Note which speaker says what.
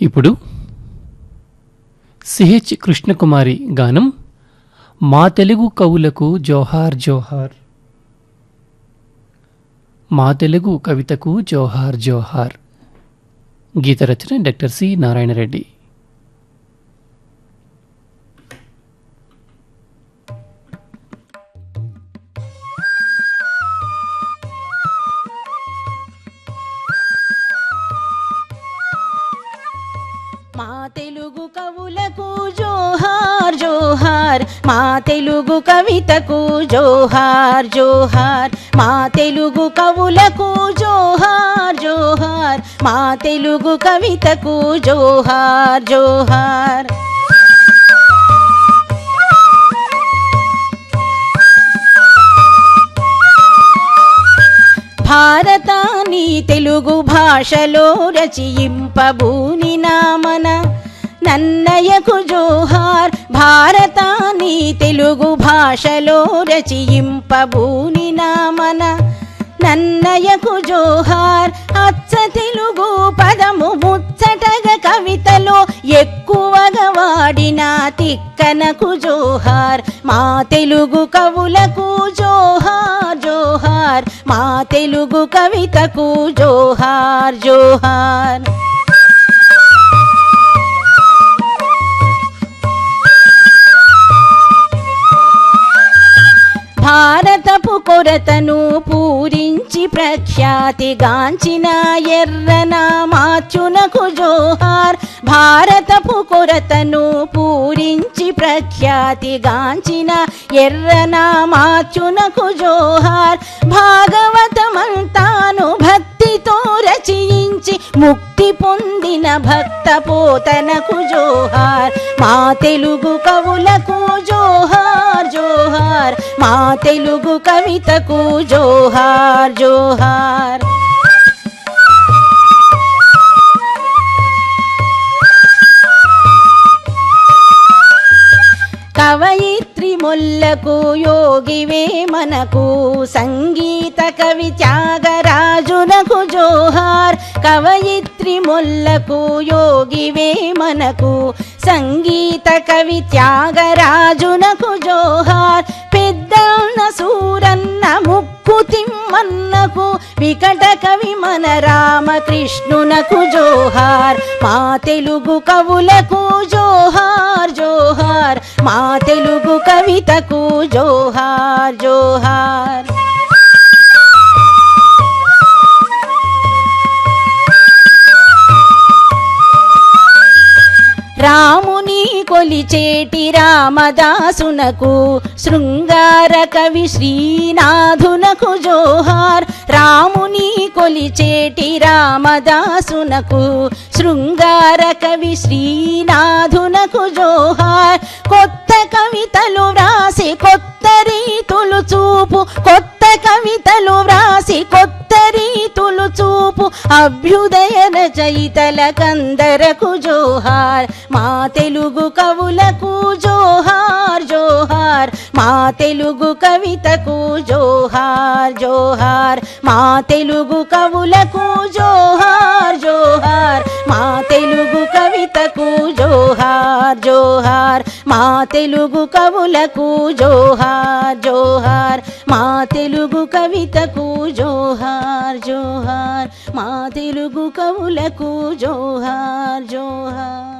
Speaker 1: ఇప్పుడు సిహెచ్ కృష్ణకుమారి గానం మా తెలుగు కవులకు జోహార్ జోహార్. మా తెలుగు కవితకు జోహార్ జోహార్. గీత రచన డాక్టర్ సి నారాయణ
Speaker 2: మా తెలుగు కవులకు జోహార్ జోహార్. మా తెలుగు కవితకు జోహార్ జోహార్. మా తెలుగు కవులకు జోహార్ జోహార్. మా తెలుగు కవితకు జోహార్ జోహార్. భారతాని తెలుగు భాషలో రచయింపబూని నామ నన్నయకు జోహార్ భారతాన్ని తెలుగు భాషలో రచయింపబూని నామన. నన్నయకు జోహార్ అచ్చ తెలుగు పదము ముచ్చటగ కవితలో ఎక్కువగా వాడిన తిక్కనకు జోహార్. మా తెలుగు కవులకు జోహార్ జోహార్. మా తెలుగు కవితకు జోహార్ జోహార్. భారతపు కొరతను పూరించి ప్రఖ్యాతిగాంచిన ఎర్రన మార్చునకు జోహార్. భారతపు కొరతను పూరించి ప్రఖ్యాతిగాంచిన ఎర్రన మార్చునకు జోహార్. భాగవతమంతాను ముక్తి పొందిన భక్త పోతనకు జోహార్. మా తెలుగు కవులకు జోహార్ జోహార్. మా తెలుగు కవితకు జోహార్ జోహార్. కవయిత్రి మొల్లకు యోగివే మనకు. సంగీత కవి త్యాగ కవయిత్రి మొల్లకు యోగివే మనకు. సంగీత కవి త్యాగరాజునకు జోహార్. పెద్దన్న సూరన్న ముక్కు తిమ్మన్నకు. వికట కవి మన రామకృష్ణునకు జోహార్. మా తెలుగు కవులకు జోహార్ జోహార్. మా తెలుగు కవితకు జోహార్. జోహార్ రాముని కొలిచేటి రామదాసునకు శృంగార కవి శ్రీనాథునకు జోహార్. రాముని కొలిచేటి రామదాసునకు శృంగార కవి శ్రీనాథునకు జోహార్. కొత్త కవితలు వ్రాసి కొత్త రీతులు చూపు కొత్త కవితలు అభ్యుదయన చైతల కందరకు జోహార్ మా తెలుగు కవులకు జోహార్ జోహార్ మా తెలుగు కవితకు జోహార్ జోహార్ మా తెలుగు కవులకు జోహార్. జోహార్ మా తెలుగు కవితకు జోహార్ జోహార్ మా తెలుగు కవులకు జోహార్ జోహార్ మా తెలుగు కవితకు జోహార్ జోహార్ మా తెలుగు కవులకు జోహార్ జోహార్.